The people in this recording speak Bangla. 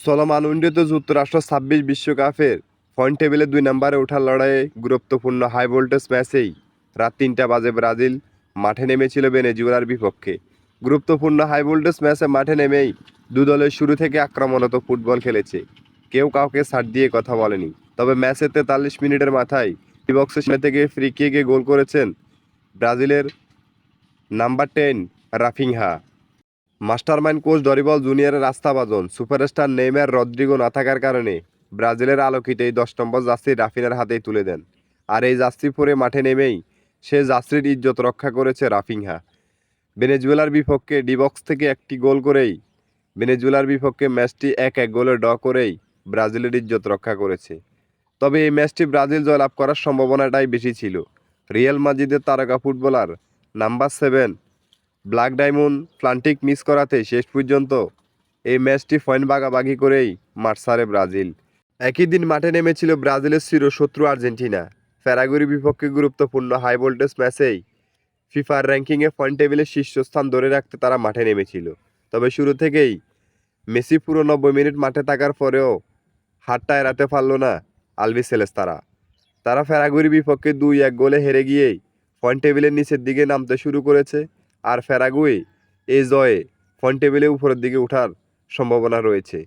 চলমান উন্নত যুক্তরাষ্ট্র ছাব্বিশ বিশ্বকাপের পয়েন্ট টেবিলে দুই নম্বরে ওঠার লড়াইয়ে গুরুত্বপূর্ণ হাই ভোল্টেজ ম্যাচেই রাত তিনটা বাজে ব্রাজিল মাঠে নেমেছিল ভেনেজুয়েলার বিপক্ষে। গুরুত্বপূর্ণ হাই ভোল্টেজ ম্যাচে মাঠে নেমেই দু দলের শুরু থেকে আক্রমণত ফুটবল খেলেছে। কেউ কাউকে ছাড় দিয়ে কথা বলেনি। তবে ম্যাচের তেতাল্লিশ মিনিটের মাথায় বক্সের থেকে ফ্রি কিকে গোল করেছেন ব্রাজিলের number ten Raphinha. Mastermind coach Dorival জুনিয়রের রাস্তাবাজন সুপারস্টার নেইমার রদ্রিগো না থাকার কারণে ব্রাজিলের আলোকিত এই দশ নম্বর জার্সি রাফিনার হাতেই তুলে দেন। আর এই জার্সি পরে মাঠে নেমেই সে জার্সির ইজ্জত রক্ষা করেছে রাফিংহা ভেনেজুয়েলার বিপক্ষে ডিবক্স থেকে একটি গোল করেই, ভেনেজুয়েলার বিপক্ষে ম্যাচটি এক এক গোলে ড করেই ব্রাজিলের ইজ্জত রক্ষা করেছে। তবে এই ম্যাচটি ব্রাজিল জয়লাভ করার সম্ভাবনাটাই বেশি ছিল। রিয়াল মাজিদের তারকা footballer number seven black diamond প্লান্টিক miss করাতে শেষ পর্যন্ত এই ম্যাচটি পয়েন্ট ভাগাভাগি করেই মাঠ ছাড়ে ব্রাজিল। একই দিন মাঠে নেমেছিল ব্রাজিলের চিরশত্রু আর্জেন্টিনা। ফেরাগুরি বিপক্ষে গুরুত্বপূর্ণ হাই ভোল্টেজ ম্যাচেই ফিফার র্যাঙ্কিংয়ে পয়েন্ট টেবিলের শীর্ষস্থান ধরে রাখতে তারা মাঠে নেমেছিল। তবে শুরু থেকেই মেসি পুরো নব্বই মিনিট মাঠে থাকার পরেও হাতটা এড়াতে পারল না আলভি সেলেস্তারা। তারা ফেরাগুরি বিপক্ষে দুই এক গোলে হেরে গিয়েই পয়েন্ট টেবিলের নিচের দিকে নামতে শুরু করেছে। আর ফেরাগুয়ে এই জয়ে পয়েন্ট টেবিলে উপরের দিকে ওঠার সম্ভাবনা রয়েছে।